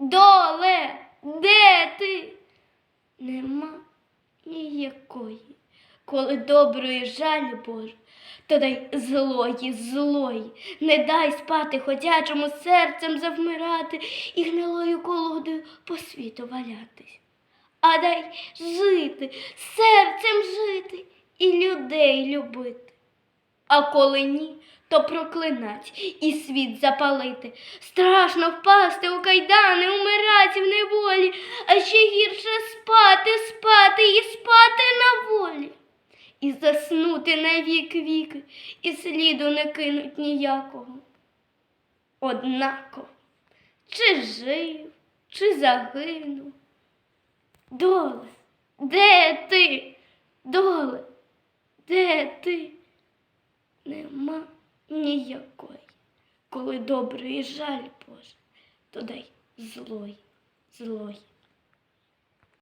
Доле, де ти? Нема ніякої. Коли доброї жаль Боже, то дай злої, злої, не дай спати ходячому серцем завмирати і гнилою колодою по світу валятись. А дай жити, серцем жити і людей любити. А коли ні, то проклинать і світ запалити. Страшно впасти у кайдани, умирати в неволі, а ще гірше спати, спати і спати на волі. І заснути на вік віки, і сліду не кинуть ніякого. Однаково, чи жив, чи загинув. Доле, де ти? Доле, де ти? Нема ніякої. Коли добрий жаль Боже, то дай злої, злої.